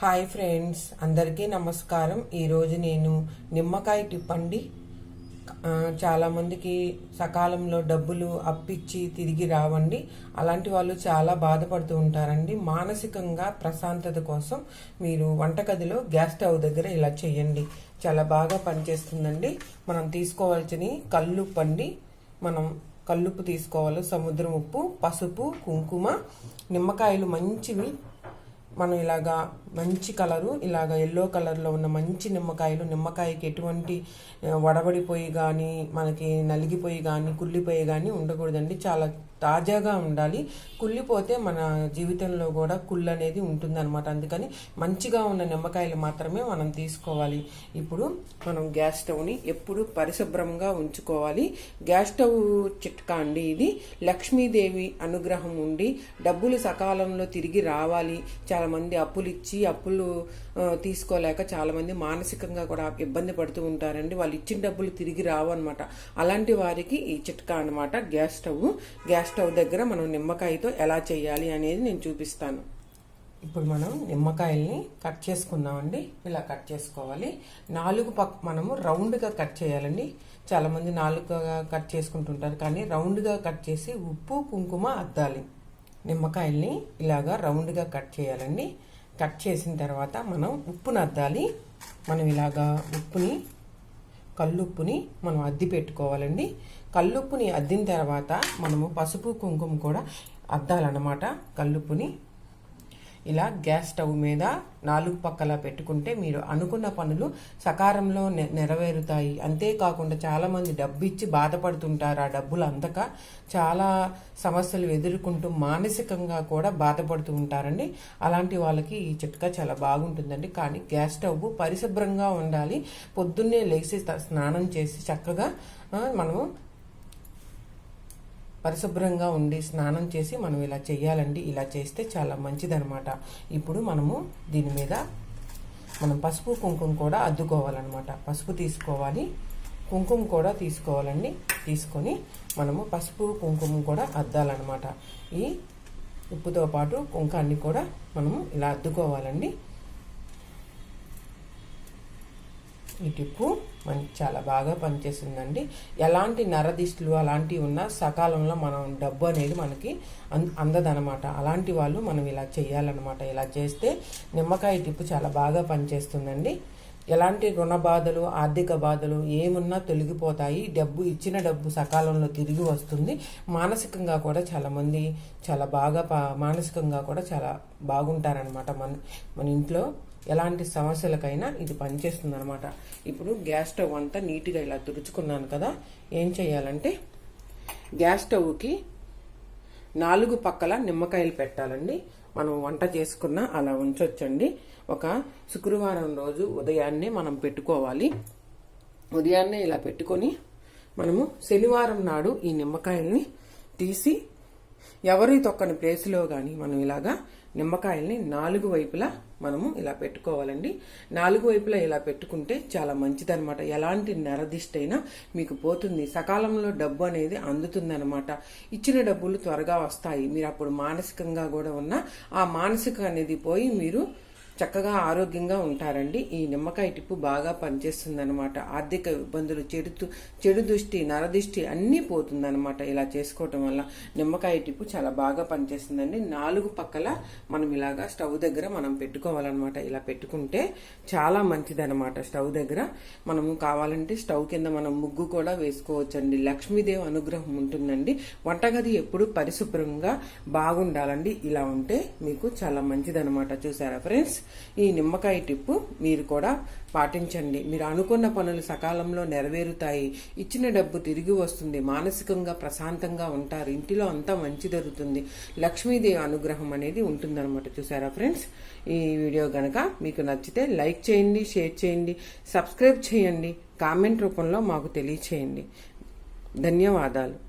Hi friends అందరికీ నమస్కారం. ఈరోజు నేను నిమ్మకాయ టిప్పండి చాలామందికి సకాలంలో డబ్బులు అప్పిచ్చి తిరిగి రావండి. అలాంటి వాళ్ళు చాలా బాధపడుతూ ఉంటారండి. మానసికంగా ప్రశాంతత కోసం మీరు వంటగదిలో గ్యాస్ స్టవ్ దగ్గర ఇలా చేయండి చాలా బాగా పనిచేస్తుందండి. మనం తీసుకోవాల్సిన కల్లుప్పు అండి మనం కల్లుప్పు తీసుకోవాలి. సముద్రం ఉప్పు పసుపు కుంకుమ నిమ్మకాయలు మంచివి మనం ఇలాగా మంచి కలరు ఇలాగ ఎల్లో కలర్లో ఉన్న మంచి నిమ్మకాయలు నిమ్మకాయకి ఎటువంటి వడబడిపోయి కానీ మనకి నలిగిపోయి కానీ కుళ్ళిపోయి కానీ ఉండకూడదండి. చాలా తాజాగా ఉండాలి. కుళ్ళిపోతే మన జీవితంలో కూడా కుళ్ళు అనేది ఉంటుందన్నమాట. అందుకని మంచిగా ఉన్న నిమ్మకాయలు మాత్రమే మనం తీసుకోవాలి. ఇప్పుడు మనం గ్యాస్ స్టవ్ని ఎప్పుడు పరిశుభ్రంగా ఉంచుకోవాలి. గ్యాస్ స్టవ్ చిట్కా అండి ఇది. లక్ష్మీదేవి అనుగ్రహం ఉండి డబ్బులు సకాలంలో తిరిగి రావాలి. చాలా మంది అప్పులు ఇచ్చి అప్పులు తీసుకోలేక చాలా మంది మానసికంగా కూడా ఇబ్బంది పడుతూ ఉంటారండి. వాళ్ళు ఇచ్చిన డబ్బులు తిరిగి రావు అనమాట అలాంటి వారికి ఈ చిట్కా అనమాట గ్యాస్ స్టవ్. గ్యాస్ స్టవ్ దగ్గర మనం నిమ్మకాయతో ఎలా చేయాలి అనేది నేను చూపిస్తాను. ఇప్పుడు మనం నిమ్మకాయల్ని కట్ చేసుకుందామండి. ఇలా కట్ చేసుకోవాలి. నాలుగు పక్క మనము రౌండ్గా కట్ చేయాలండి. చాలామంది నాలుగుగా కట్ చేసుకుంటుంటారు. కానీ రౌండ్గా కట్ చేసి ఉప్పు కుంకుమ అద్దాలి. నిమ్మకాయల్ని ఇలాగా రౌండ్గా కట్ చేయాలండి. కట్ చేసిన తర్వాత మనం ఉప్పును అద్దాలి మనం ఇలాగా ఉప్పుని కల్లుప్పుని మనం అద్ది పెట్టుకోవాలండి. కల్లుప్పుని అద్దిన తర్వాత మనము పసుపు కుంకుమ కూడా అద్దాలన్నమాట. కల్లుప్పుని ఇలా గ్యాస్ స్టవ్ మీద నాలుగు పక్కల పెట్టుకుంటే మీరు అనుకున్న పనులు సకారంలో నె- నెరవేరుతాయి. అంతేకాకుండా చాలామంది డబ్బు ఇచ్చి బాధపడుతుంటారు ఆ డబ్బులు అందక. చాలా సమస్యలు ఎదుర్కొంటూ మానసికంగా కూడా బాధపడుతూ ఉంటారండి. అలాంటి వాళ్ళకి ఈ చిట్కా చాలా బాగుంటుందండి. కానీ గ్యాస్ స్టవ్ పరిశుభ్రంగా ఉండాలి. పొద్దున్నే లేచి స్నానం చేసి చక్కగా మనము పరిశుభ్రంగా ఉండి స్నానం చేసి మనం ఇలా చేయాలండి ఇలా చేస్తే చాలా మంచిదనమాట ఇప్పుడు మనము దీని మీద మనం పసుపు కుంకుమ కూడా అద్దుకోవాలన్నమాట. పసుపు తీసుకోవాలి కుంకుమ కూడా తీసుకోవాలండి. తీసుకొని మనము పసుపు కుంకుమ కూడా అద్దాలన్నమాట. ఈ ఉప్పుతో పాటు కుంకాన్ని కూడా మనము ఇలా అద్దుకోవాలండి. ఈ టిప్పు మనకి చాలా బాగా పనిచేస్తుందండి. ఎలాంటి నరదిష్టులు అలాంటివి ఉన్నా సకాలంలో మనం డబ్బు అనేది మనకి అంద అందదనమాట. అలాంటి వాళ్ళు మనం ఇలా చేయాలన్నమాట ఇలా చేస్తే నిమ్మకాయ టిప్పు చాలా బాగా పనిచేస్తుందండి. ఎలాంటి రుణ బాధలు ఆర్థిక బాధలు ఏమున్నా తొలగిపోతాయి. డబ్బు ఇచ్చిన డబ్బు సకాలంలో తిరిగి వస్తుంది. మానసికంగా కూడా చాలామంది చాలా బాగా పా- మానసికంగా కూడా చాలా బాగుంటారనమాట మన మన ఇంట్లో ఎలాంటి సమస్యలకైనా ఇది పనిచేస్తుంది అనమాట ఇప్పుడు గ్యాస్ స్టవ్ అంతా నీట్గా ఇలా తుడుచుకున్నాను కదా ఏం చేయాలంటే గ్యాస్ స్టవ్కి నాలుగు పక్కల నిమ్మకాయలు పెట్టాలండి. మనం వంట చేసుకున్న అలా ఉంచొచ్చండి. ఒక శుక్రవారం రోజు ఉదయాన్నే మనం పెట్టుకోవాలి. ఉదయాన్నే ఇలా పెట్టుకొని మనము శనివారం నాడు ఈ నిమ్మకాయల్ని తీసి ఎవరి తొక్కని ప్లేస్లో కానీ మనం ఇలాగా నిమ్మకాయల్ని నాలుగు వైపులా మనము ఇలా పెట్టుకోవాలండి. నాలుగు వైపులా ఇలా పెట్టుకుంటే చాలా మంచిదనమాట ఎలాంటి నరదిష్టైనా మీకు పోతుంది. సకాలంలో డబ్బు అనేది అందుతుందనమాట ఇచ్చిన డబ్బులు త్వరగా వస్తాయి. మీరు అప్పుడు మానసికంగా కూడా ఉన్న ఆ మానసిక అనేది పోయి మీరు చక్కగా ఆరోగ్యంగా ఉంటారండి. ఈ నిమ్మకాయ టిప్పు బాగా పనిచేస్తుందన్నమాట. ఆర్థిక ఇబ్బందులు చెడు చెడు దృష్టి నరదృష్టి అన్నీ పోతుందన్నమాట ఇలా చేసుకోవటం వల్ల. నిమ్మకాయ టిప్పు చాలా బాగా పనిచేస్తుందండి. నాలుగు పక్కల మనం ఇలాగా స్టవ్ దగ్గర మనం పెట్టుకోవాలన్నమాట. ఇలా పెట్టుకుంటే చాలా మంచిదన్నమాట స్టవ్ దగ్గర. మనము కావాలంటే స్టవ్ కింద మనం ముగ్గు కూడా వేసుకోవచ్చండి. లక్ష్మీదేవి అనుగ్రహం ఉంటుందండి. వంటగది ఎప్పుడు పరిశుభ్రంగా బాగుండాలండి. ఇలా ఉంటే మీకు చాలా మంచిదన్నమాట. చూసారా ఫ్రెండ్స్? ఈ నిమ్మకాయ టిప్పు మీరు కూడా పాటించండి. మీరు అనుకున్న పనులు సకాలంలో నెరవేరుతాయి. ఇచ్చిన డబ్బు తిరిగి వస్తుంది. మానసికంగా ప్రశాంతంగా ఉంటారు. ఇంటిలో అంతా మంచి జరుగుతుంది. లక్ష్మీదేవి అనుగ్రహం అనేది ఉంటుందన్నమాట. చూసారా ఫ్రెండ్స్? ఈ వీడియో కనుక మీకు నచ్చితే లైక్ చేయండి షేర్ చేయండి సబ్స్క్రైబ్ చేయండి. కామెంట్ రూపంలో మాకు తెలియచేయండి. ధన్యవాదాలు.